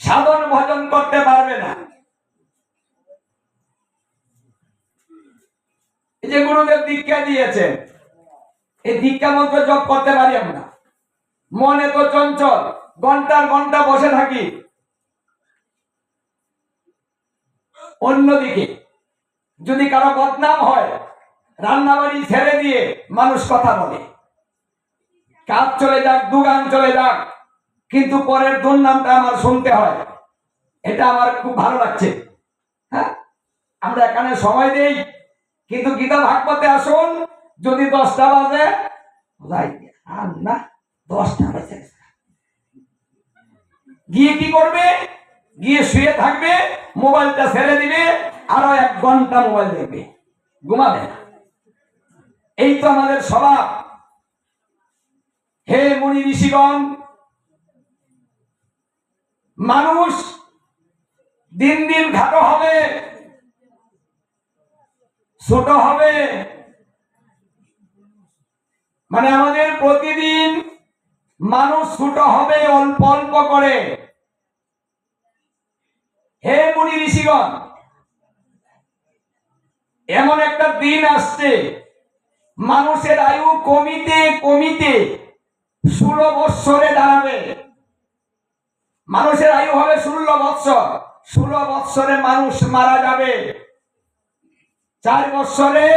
সাধন ভজন করতে পারবে না। যে গুরুদেব দীক্ষা দিয়েছেন, এই দীক্ষা মন্ত্র জপ করতে পারি আমরা। মনে তো চঞ্চল, ঘণ্টার ঘণ্টা বসে থাকি। অন্যদিকে, যদি কারও বদনাম হয়, রান্নাবাড়ি ছেড়ে দিয়ে মানুষ কথা বলে। কাজ চলে যাক, দুগান চলে যাক কিন্তু পরের দুর্নামটা আমার শুনতে হয়। এটা আমার খুব ভালো লাগছে। হ্যাঁ? আমরা এখানে সময় দেই, কিন্তু গীতা ভাগবতে আসুন, যদি দশটা বাজে আর না, দশটা বাজে। গিয়ে কি করবে? গিয়ে শুয়ে থাকবে, মোবাইলটা ছেড়ে দিবে, আরও এক ঘণ্টা মোবাইল দেখবে। ঘুমাবে না। এই তো আমাদের স্বভাব। হে মুনি ঋষিগণ মানুষ দিন দিন খাটো হবে, ছোট হবে। মানে আমাদের প্রতিদিন মানুষ ছোট হবে অল্প অল্প করে। হে মুনি ঋষিগণ, এমন একটা দিন আসছে, মানুষের আয়ু কমিতে কমিতে ষোলো বৎসরে দাঁড়াবে। মানুষের আয়ু হবে ষোলো বৎসর। ষোলো বৎসরে মানুষ মারা যাবে। চার বৎসরে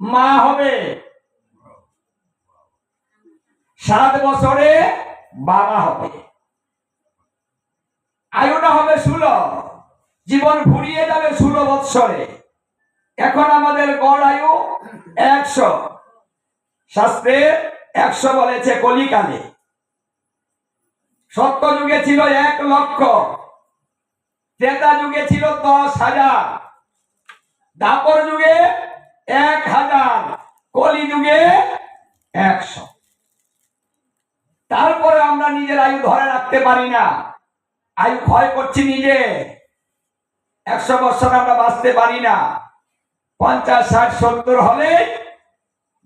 মা হবে। সাত বছরে বাবা হবে। আয়ুটা হবে ষোলো। জীবন ঘুরিয়ে যাবে ষোলো বৎসরে। এখন আমাদের গড় আয়ু একশো। শাস্ত্রে একশো বলেছে কলিকালে। সত্য যুগে ছিল এক লক্ষ। ত্রেতা যুগে ছিল দশ হাজার। দাপর যুগে এক হাজার। কলি যুগে একশো। তারপরে আমরা নিজের আয়ু ধরে রাখতে পারি না। আয়ু ক্ষয় করছি নিজে। একশো বছর আমরা বাঁচতে পারি না। পঞ্চাশ, ষাট, সত্তর হলে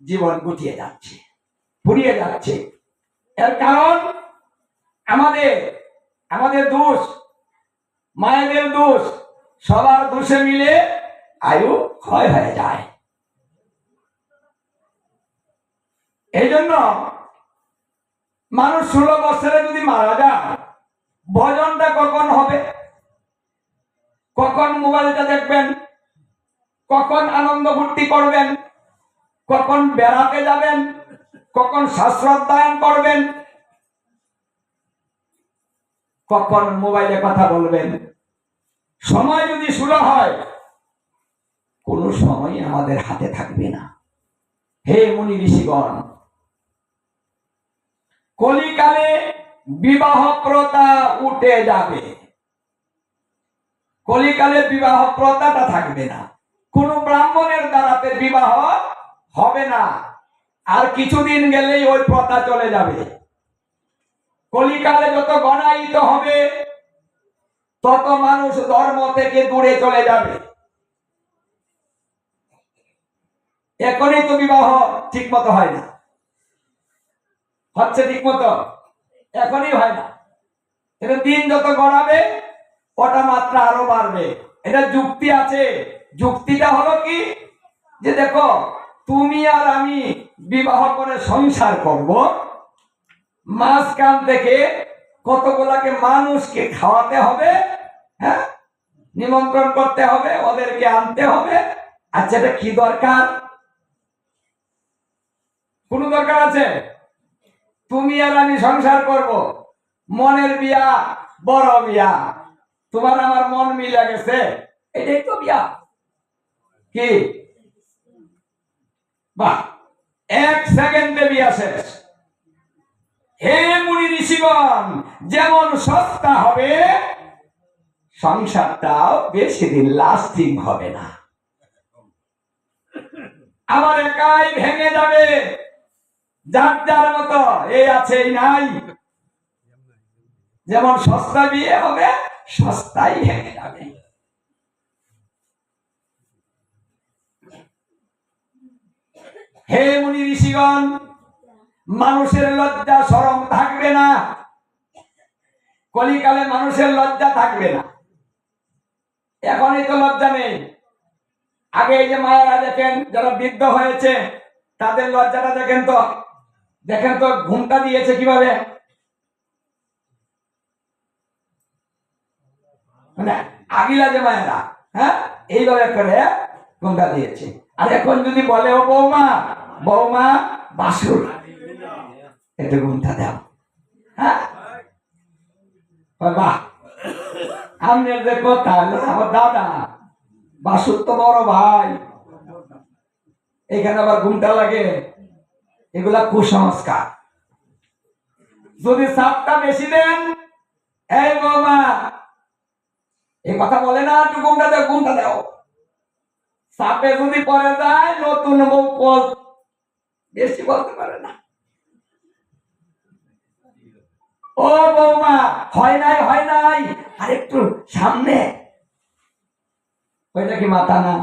জীবন গুটিয়ে যাচ্ছে, ফুরিয়ে যাচ্ছে। এর কারণ আমাদের আমাদের দোষ, মায়েদের দোষ, সবার দোষে মিলে আয়ু ক্ষয় হয়ে যায়। এই জন্য মানুষ ষোলো বছরে যদি মারা যায়, ভজনটা কখন হবে? কখন মোবাইলটা দেখবেন? কখন আনন্দ ফুর্তি করবেন? কখন বেড়াতে যাবেন? কখন শাস্ত্রাধ্যয়ন করবেন? কখন মোবাইলে কথা বলবেন? সময় যদি শুরু হয়, কোনো সময় আমাদের হাতে থাকবে না। হে মুনি ঋষিগণ, কলিকালে বিবাহ প্রথা উঠে যাবে। কলিকালে বিবাহ প্রথাটা থাকবে না। কোন ব্রাহ্মণের দ্বারাতে বিবাহ হবে না। আর কিছুদিন গেলেই ওই প্রথা চলে যাবে। কলিকালে যত গণায়িত হবে, তত মানুষ ধর্ম থেকে দূরে চলে যাবে। এখনই তো বিবাহ ঠিক মতো হয় না। হচ্ছে ঠিক মতো এখনই হয় না। এটা দিন যত গড়াবে ওটা মাত্রা আরও বাড়বে। এটা যুক্তি আছে। যুক্তিটা হলো কি? যে দেখো, তুমি আর আমি বিবাহ করে সংসার করব। মাঝখান থেকে কতগুলাকে মানুষকে খাওয়াতে হবে হ্যাঁ? নিমন্ত্রণ করতে হবে, ওদেরকে আনতে হবে। আচ্ছা এটা কি দরকার? কোন দরকার আছে? তুমি আর আমি সংসার করব। মনের বিয়া, বড় বিয়া। তোমার আমার মন মিলে গেছে। এটাই তো বিয়া। কি? বাহ, এক সেকেন্ডে বিয়া শেষ। হে মুনি ঋষিগণ, যেমন সস্তা হবে, সংসারটাও বেশি দিন লাস্টিং হবে না। আমার একাই ভেঙে যাবে। যার যার মতো এই আছে নাই। যেমন সস্তা বিয়ে হবে, সস্তাই ভেঙে যাবে। হে মুনি ঋষিগণ মানুষের লজ্জা সরম থাকবে না। কলিকালে মানুষের লজ্জা থাকবে না। এখনই তো লজ্জা নেই। আগে এই যে মায়েরা দেখেন, যারা বৃদ্ধ হয়েছে, তাদের লজ্জাটা দেখেন তো। দেখেন তো, ঘুমটা দিয়েছে কীভাবে? মানে আগিলা যে মায়েরা হ্যাঁ? এইভাবে করে ঘুমটা দিয়েছে। আর এখন যদি বলে, ও বৌমা বৌমা, বাসুর। ঘুমটা দাও। হ্যাঁ? বাহ আমনের যে লাগে। এগুলা কুসংস্কার। যদি সাপটা বেশি দেন, এই বৌমা এই কথা বলে না, একটু ঘুমটা দাও ঘুমটা দাও। সাপে যদি পরে যায়, নতুন বউ বেশি বলতে পারে না। ও বৌমা, হয় নাই হয় নাই। আর একটু সামনে। ওইটা কি মাথা না?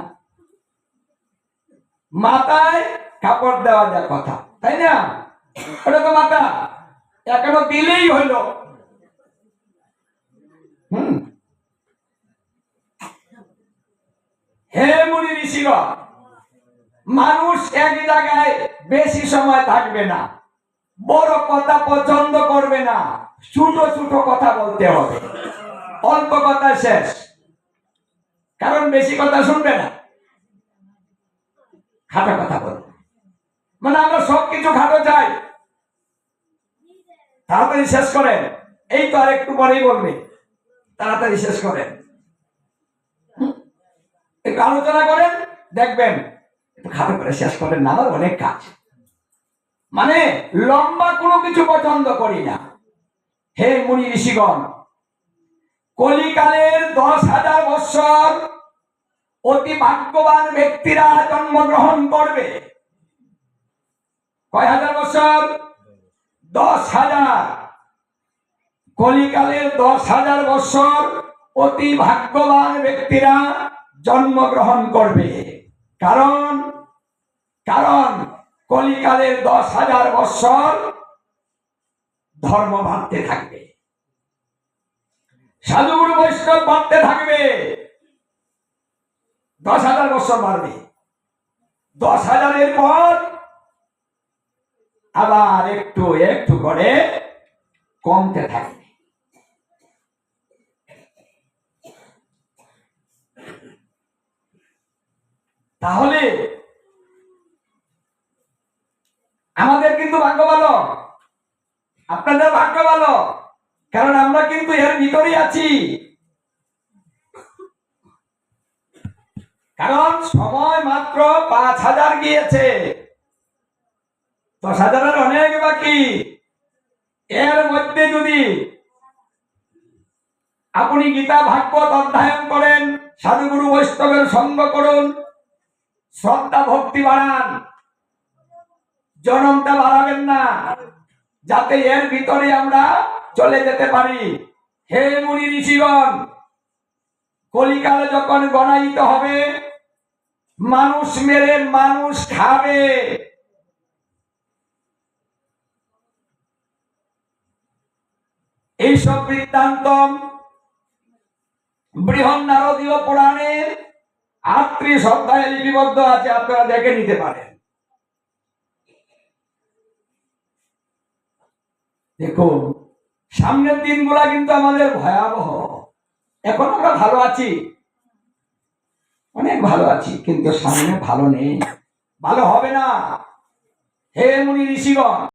মাথায় কাপড় দেওয়া যায় কথা, তাই না? ওটা তো মাথা এখনও দিলেই হইল। হুম। হে মুনি ঋষিগণ, মানুষ এক জায়গায় বেশি সময় থাকবে না। বড় কথা পছন্দ করবে না। ছোট ছোট কথা বলতে হবে। অল্প কথা শেষ। কারণ বেশি কথা শুনবে না। খাটো কথা বলবে। মানে আমরা সবকিছু খাটো চাই। তাড়াতাড়ি শেষ করেন। এই তো আর একটু পরেই বলবে। তাড়াতাড়ি শেষ করেন। একটু আলোচনা করেন, দেখবেন। একটু খাটো করে শেষ করেন না আমার অনেক কাজ। মানে লম্বা কোনো কিছু পছন্দ করি না। হে মুনি ঋষিগণ, কলিকালের দশ হাজার বৎসর অতি ভাগ্যবান ব্যক্তিরা জন্মগ্রহণ করবে। কয় হাজার বছর দশ হাজার। কলিকালের দশ হাজার বছর অতি ভাগ্যবান ব্যক্তিরা জন্মগ্রহণ করবে। কারণ কারণ কলিকালের দশ হাজার বৎসর ধর্ম ভাবতে থাকবে। সাধুগুরু বৈষ্ণব বাড়তে থাকবে। দশ হাজার বছর বাড়বে। দশ হাজারের পর আবার একটু একটু করে কমতে থাকবে। তাহলে আমাদের কিন্তু ভাগ্য ভালো আপনাদের ভাগ্য ভালো। কারণ আমরা কিন্তু এর ভিতরেই আছি। কারণ সময় মাত্র পাঁচ হাজার গিয়েছে। দশ হাজারের অনেক বাকি। এর মধ্যে যদি আপনি গীতা, ভাগবত অধ্যয়ন করেন, সাধুগুরু বৈষ্ণবের সঙ্গ করুন, শ্রদ্ধা, ভক্তি বাড়ান জনমটা বাড়াবেন না। যাতে এর ভিতরে আমরা চলে যেতে পারি। হে মুনি ঋষিগণ, কলিকালে যখন গণায়িত হবে, মানুষ মেরে মানুষ খাবে। এইসব বৃত্তান্ত বৃহৎ নারদীয় পুরাণের আত্মীয় সপ্তাহে লিপিবদ্ধ আছে, আপনারা দেখে নিতে পারেন। দেখুন, সামনের দিনগুলা কিন্তু আমাদের ভয়াবহ। এখন আমরা ভালো আছি। অনেক ভালো আছি, কিন্তু সামনে ভালো নেই। ভালো হবে না। হে মুনি ঋষিগণ।